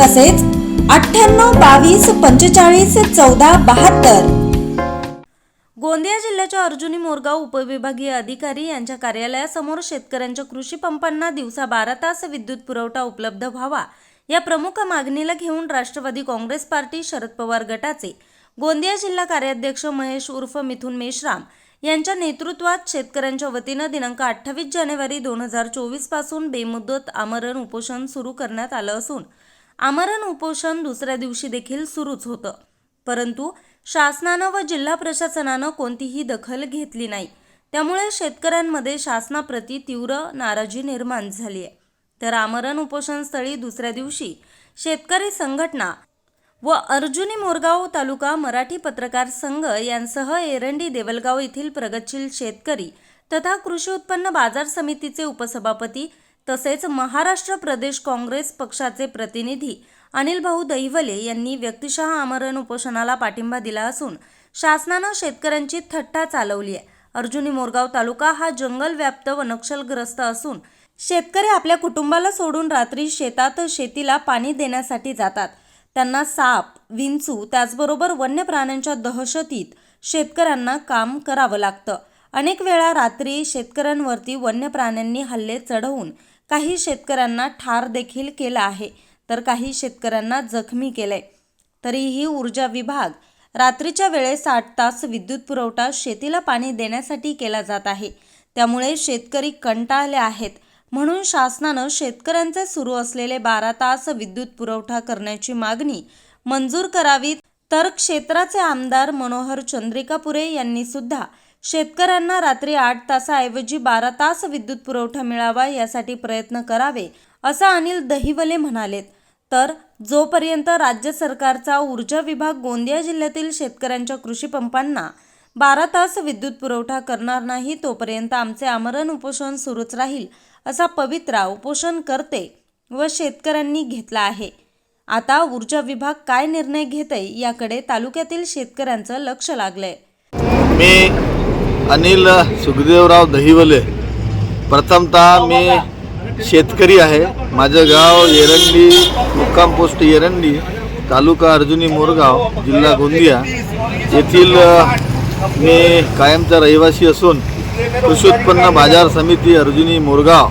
तसेच अठ्ठ्याण्णव बावीस पंचेचाळीस चौदा बहात्तर. गोंदिया जिल्ह्याच्या अर्जुनी मोरगाव उपविभागीय अधिकारी यांच्या कार्यालयासमोर शेतकऱ्यांच्या कृषी पंपांना दिवसा बारा तास विद्युत पुरवठा उपलब्ध व्हावा या प्रमुख मागणीला घेऊन राष्ट्रवादी काँग्रेस पार्टी शरद पवार गटाचे गोंदिया जिल्हा कार्याध्यक्ष महेश उर्फ मिथुन मेश्राम यांच्या नेतृत्वात शेतकऱ्यांच्या वतीनं दिनांक अठ्ठावीस जानेवारी दोन हजार चोवीसपासून बेमुदत आमरण उपोषण सुरू करण्यात आलं असून आमरण उपोषण दुसऱ्या दिवशी देखील सुरूच होतं. परंतु शासनानं व जिल्हा प्रशासनानं कोणतीही दखल घेतली नाही. त्यामुळे शेतकऱ्यांमध्ये शासनाप्रती तीव्र नाराजी निर्माण झाली आहे. तर आमरण उपोषण स्थळी दुसऱ्या दिवशी शेतकरी संघटना व अर्जुनी मोरगाव तालुका मराठी पत्रकार संघ यांसह एरंडी देवलगाव येथील प्रगतशील शेतकरी तथा कृषी उत्पन्न बाजार समितीचे उपसभापती तसेच महाराष्ट्र प्रदेश काँग्रेस पक्षाचे प्रतिनिधी अनिल भाऊ दहिवले यांनी व्यक्तिशः आमरण उपोषणाला पाठिंबा दिला असून शासनानं शेतकऱ्यांची थट्टा चालवली आहे. अर्जुनी मोरगाव तालुका हा जंगल व्याप्त व नक्षलग्रस्त असून शेतकरी आपल्या कुटुंबाला सोडून रात्री शेतात शेतीला पाणी देण्यासाठी जातात. त्यांना साप विंचू त्याचबरोबर वन्य प्राण्यांच्या दहशतीत शेतकऱ्यांना काम करावं लागतं. अनेक वेळा रात्री शेतकऱ्यांवरती वन्य प्राण्यांनी हल्ले चढवून काही शेतकऱ्यांना ठार देखील केलं आहे तर काही शेतकऱ्यांना जखमी केलंय. तरीही ऊर्जा विभाग रात्रीच्या वेळेस आठ तास विद्युत पुरवठा शेतीला पाणी देण्यासाठी केला जात आहे. त्यामुळे शेतकरी कंटाळले आहेत. म्हणून शासनानं शेतकऱ्यांचे सुरू असलेले बारा तास विद्युत पुरवठा करण्याची मागणी मंजूर करावी तर क्षेत्राचे आमदार मनोहर चंद्रिकापुरे यांनी सुद्धा शेतकऱ्यांना रात्री आठ तासाऐवजी बारा तास विद्युत पुरवठा मिळावा यासाठी प्रयत्न करावे असं अनिल दहिवले म्हणालेत. तर जोपर्यंत राज्य सरकारचा ऊर्जा विभाग गोंदिया जिल्ह्यातील शेतकऱ्यांच्या कृषी पंपांना बारा तास विद्युत पुरवठा करणार नाही तोपर्यंत आमचे आमरण उपोषण सुरूच राहील असा पवित्रा उपोषण करते व शेतकऱ्यांनी घेतला आहे. आता ऊर्जा विभाग काय निर्णय घेते याकडे तालुक्यातील शेतकऱ्यांचं लक्ष लागलंय. मी अनिल सुखदेवराव दहिवले. प्रथमतः मी शेतकरी आहे. माझं गाव एरंडी मुक्काम पोस्ट एरंडी तालुका अर्जुनी मोरगाव जिल्हा गोंदिया. येथील मी कायमचा रहिवासी असून कृषी उत्पन्न बाजार समिती अर्जुनी मोरगाव.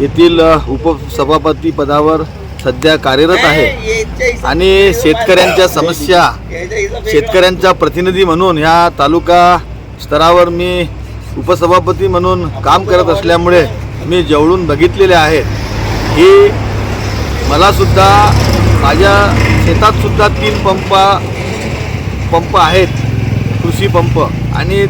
येथील उपसभापती पदावर सध्या कार्यरत आहे. आणि शेतकऱ्यांच्या समस्या शेतकऱ्यांचा प्रतिनिधी म्हणून ह्या तालुका स्तरावर मी उपसभापती म्हणून काम करत असल्यामुळे मी जवळून बघितलेले आहे ही मलासुद्धा माझ्या शेतातसुद्धा तीन पंपा पंप आहेत कृषी पंप. आणि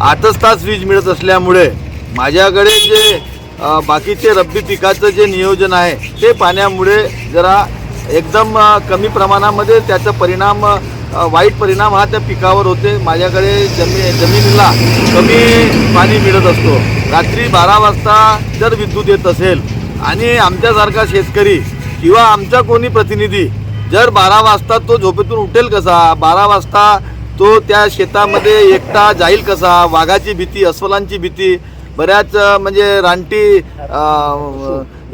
आठच तास वीज मिळत असल्यामुळे माझ्याकडे जे बाकीचे रब्बी पिकाचं जे नियोजन आहे ते पाण्यामुळे जरा एकदम कमी प्रमाणामध्ये त्याचा परिणाम वाईट परिणाम हा त्या पिकावर होते. माझ्याकडे जमी जमिनीला कमी पाणी मिळत असतो. रात्री बारा वाजता जर विद्युत येत असेल आणि आमच्यासारखा शेतकरी किंवा आमचा कोणी प्रतिनिधी जर बारा वाजता तो झोपेतून उठेल कसा? बारा वाजता तो त्या शेतामध्ये एकटा जाईल कसा? वाघाची भीती अस्वलांची भीती बऱ्याच म्हणजे रानटी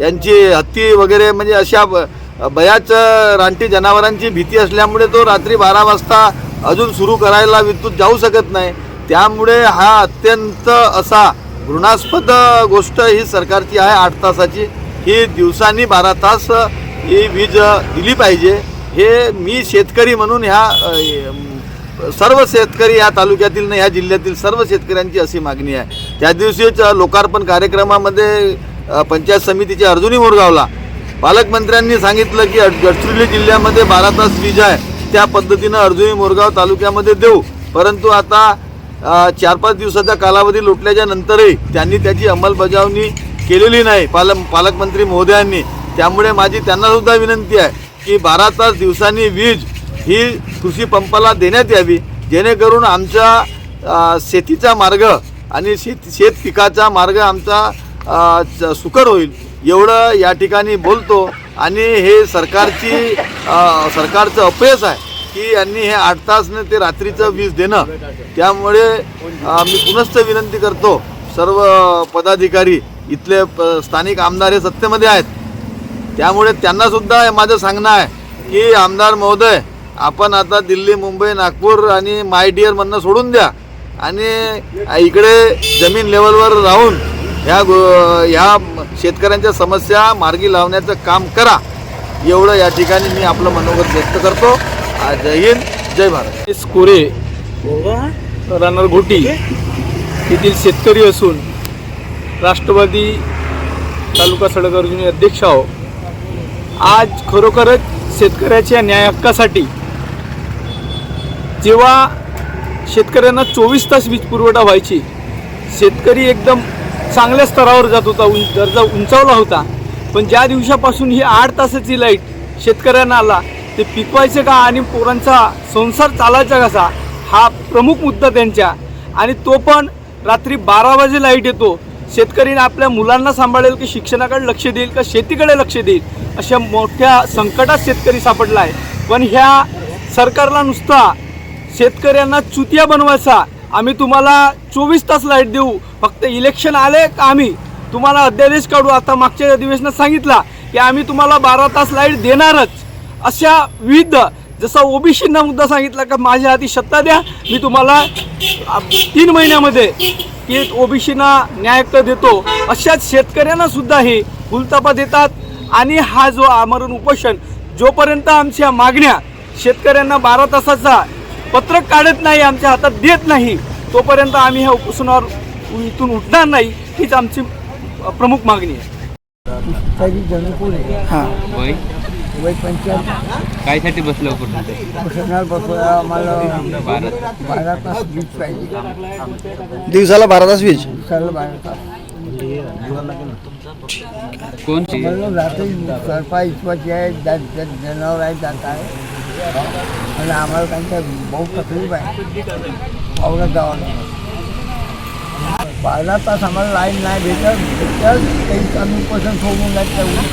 यांची हत्ती वगैरे म्हणजे अशा ब- बऱ्याच रानटी जनावरांची भीती असल्यामुळे तो रात्री बारा वाजता अजून सुरू करायला विद्युत जाऊ शकत नाही. त्यामुळे हा अत्यंत असा घृणास्पद गोष्ट ही सरकारची आहे आठ तासाची. ही दिवसांनी बारा तास ही वीज दिली पाहिजे. हे मी शेतकरी म्हणून ह्या सर्व शेतकरी या तालुक्यातील ना ह्या जिल्ह्यातील सर्व शेतकऱ्यांची अशी मागणी आहे. त्या दिवशीच लोकार्पण कार्यक्रमामध्ये पंचायत समितीच्या अर्जुनी मोरगावला पालकमंत्र्यांनी सांगितलं की गडचिरोली जिल्ह्यामध्ये बारा तास वीज आहे. त्या पद्धतीनं अर्जुनी मोरगाव तालुक्यामध्ये देऊ. परंतु आता चार पाच दिवसाचा कालावधी लोटल्याच्या नंतरही त्यांनी त्याची अंमलबजावणी केलेली नाही पालक पालकमंत्री महोदयांनी. त्यामुळे माझी त्यांनासुद्धा विनंती आहे की बारा तास दिवसांनी वीज ही कृषी पंपाला देण्यात यावी जेणेकरून आमच्या शेतीचा मार्ग आणि शेत शेत पिकाचा मार्ग आमचा च- सुकर होईल. एवढं या ठिकाणी बोलतो आणि हे सरकारची सरकारचं अपयश आहे की यांनी हे आठ तासनं ते रात्रीचं वीज देणं. त्यामुळे मी पुनश्च विनंती करतो सर्व पदाधिकारी इथले प- स्थानिक आमदार हे सत्तेमध्ये आहेत. त्यामुळे त्यांनासुद्धा माझं सांगणं आहे की आमदार महोदय आपण आता दिल्ली मुंबई नागपूर आणि माय डिअर म्हणणं सोडून द्या. आणि इकडे जमीन लेवलवर राहून ह्या गो ह्या शेतकऱ्यांच्या समस्या मार्गी लावण्याचं काम करा. एवढं या ठिकाणी मी आपलं मनोगत व्यक्त करतो. जय हिंद जय भारत. कोरे राहणार घोटी येथील शेतकरी असून राष्ट्रवादी तालुका सडक अर्जुनी अध्यक्ष आहो. आज खरोखरच शेतकऱ्याच्या न्याय हक्कासाठी जेव्हा शेतकऱ्यांना चोवीस तास वीज पुरवठा व्हायची शेतकरी एकदम चांगल्या स्तरावर जात होता उं दर्जा उंचावला होता. पण ज्या दिवसापासून ही आठ तासाची लाइट शेतकऱ्यांना आला ते पिकवायचं का आणि पोरांचा संसार चालायचा कसा हा प्रमुख मुद्दा त्यांच्या. आणि तो पण रात्री बारा वाजे लाइट येतो. शेतकरीने आपल्या मुलांना सांभाळेल की शिक्षणाकडे लक्ष देईल का शेतीकडे लक्ष देईल अशा मोठ्या संकटात शेतकरी सापडला आहे. पण ह्या सरकारला नुसता शेतकऱ्यांना चुतिया बनवायचा. आम्ही तुम्हाला चोवीस तास लाइट देऊ. फक्त इलेक्शन आले का आम्ही? तुम्हाला अध्यादेश काढू. आता मागच्या अधिवेशनात सांगितला की आम्ही तुम्हाला बारा तास लाइट देणारच. अशा विविध जसा ओबीसींना मुद्दा सांगितला का माझ्या हाती सत्ता द्या मी तुम्हाला तीन महिन्यामध्ये की ओबीसींना न्याययुक्त देतो. अशाच शेतकऱ्यांना सुद्धा हे उलतापा देतात. आणि हा जो आमरण उपोषण जोपर्यंत आमच्या मागण्या शेतकऱ्यांना बारा तासाचा पत्रक काढत नाही आमच्या हातात देत नाही. तोपर्यंत आम्ही ह्या उपोषणावर इथून उठणार नाही हीच आमची प्रमुख मागणी आहे. हां. वय? पंचायत कायसाठी बसलं कुठं आम्हाला भारत बारा तास. वीज पाहिजे. दिवसाला बारा तास वीज? दिवसाला बारा तास. कोणची मला रात्री सरपा इस्पाची आहे जनावर आहे जात आहे. म्हणजे आम्हाला त्यांच्या बहुत तकलीफ आहे पावलं जावं बारा तास आम्हाला लाईन नाही भेटत भेटत काही कमी पर्सेंट सोडून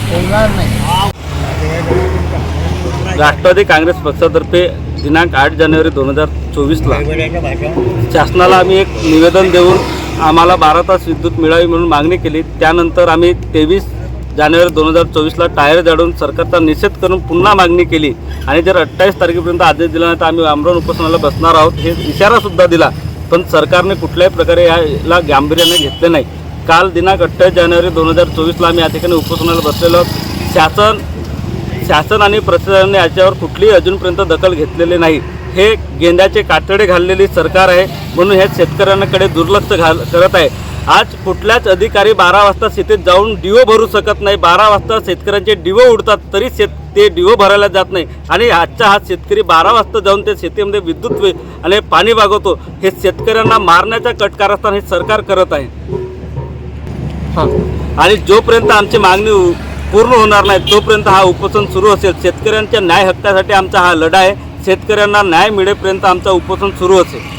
सोडणार नाही राष्ट्रवादी काँग्रेस पक्षातर्फे दिनांक आठ जानेवारी दोन हजार चोवीसला शासनाला आम्ही एक निवेदन देऊन आम्हाला बारा तास विद्युत मिळावी म्हणून मागणी केली. त्यानंतर आम्ही तेवीस जानेवारी दोन हजार चोवीसला टायर जाडून सरकारचा निषेध करून पुन्हा मागणी केली. आणि जर अठ्ठावीस तारखेपर्यंत आदेश दिला नाही तर आम्ही आमरण उपोषणाला बसणार आहोत हे इशारासुद्धा दिला. पण सरकारने कुठल्याही प्रकारे याला गांभीर्याने घेतले नाही. काल दिनांक अठ्ठावीस जानेवारी दोन हजार चोवीसला आम्ही या ठिकाणी उपोषणाला बसलेलो आहोत. शासन शासन आणि प्रशासनाने याच्यावर कुठलीही अजूनपर्यंत दखल घेतलेली नाही. हे गेंद्याचे कातडे घाललेली सरकार आहे म्हणून हे शेतकऱ्यांकडे दुर्लक्ष घाल करत आहे. आज कुठल्याच अधिकारी बारा वाजता शेतीत जाऊन डिओ भरू शकत नाही. बारा वाजता शेतकऱ्यांचे डिओ उडतात तरी शेत ते डिओ भरायला जात नाही. आणि आजचा हा शेतकरी बारा वाजता जाऊन ते शेतीमध्ये विद्युत वे- आणि पाणी वागवतो. हे शेतकऱ्यांना मारण्याचा कटकारस्थान हे सरकार करत आहे. आणि जोपर्यंत आमची मागणी पूर्ण होणार नाही तोपर्यंत हा उपोषण सुरू असेल. शेतकऱ्यांच्या न्याय हक्कासाठी आमचा हा लढा आहे. शेतकऱ्यांना न्याय मिळेपर्यंत आमचा उपोषण सुरू असेल.